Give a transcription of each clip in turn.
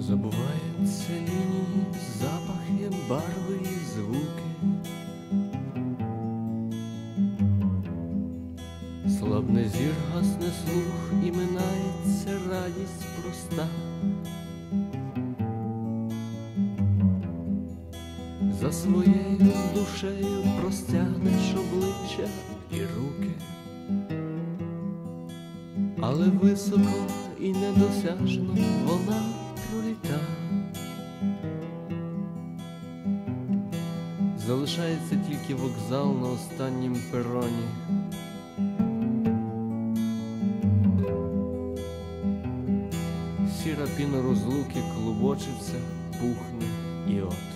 Забуваються лінії, запахи, барви і звуки. Слабне зір, гасне слух і минається радість проста. За своєю душею простягнеш обличчя і руки, але високо і недосяжно вона проліта. Залишається тільки вокзал на останнім пероні. Сіра піна розлуки клубочиться, пухне і от.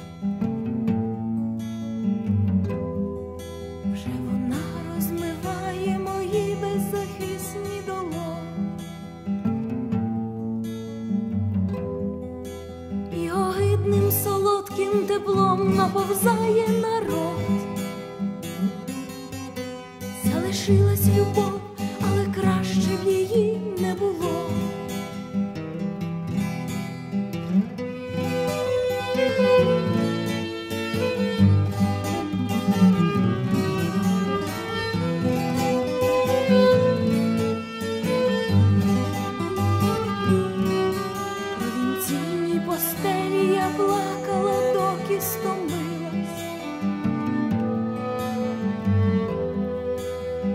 Солодким теплом наповзає народ. Залишилась любов, але краще б її не було. я плакала, стомилась.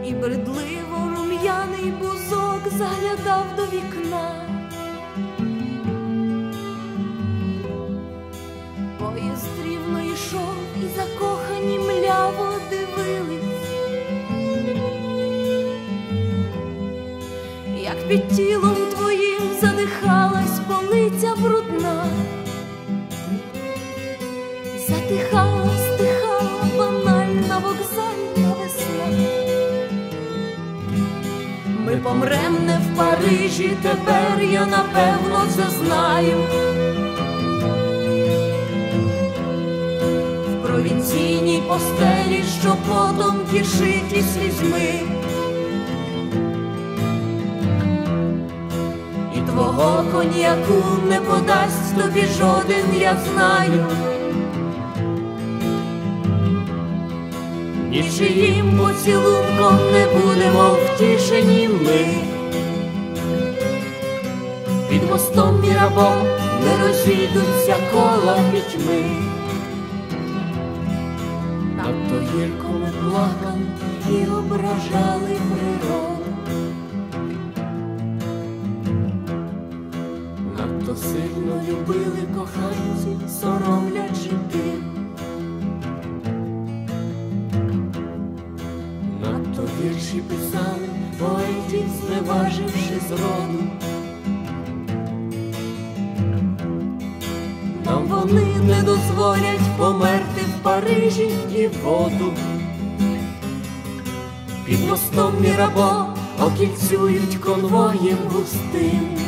І бредливо рум'яний бузок заглядав до вікна. Поїзд рівно йшов і закохані мляво дивились. як під тілом твоїм задихалась полиця брудна, затихала, стихала банальна вокзальна весна. Ми помрем не в Парижі, тепер я напевно це знаю. В провінційній постелі, що потом кишить слізьми. Твого коньяку не подасть тобі жоден, я знаю. Нічиїм поцілунком не будемо втішені ми. Під мостом Мірабо не розійдуться кола пітьми. Надто гірко ми плакали і ображали природу. Надто сильно любили коханці, зневаживши зроду. Нам вони не дозволять померти в Парижі і воду. Під мостом Мірабо окільцюють конвоєм густим.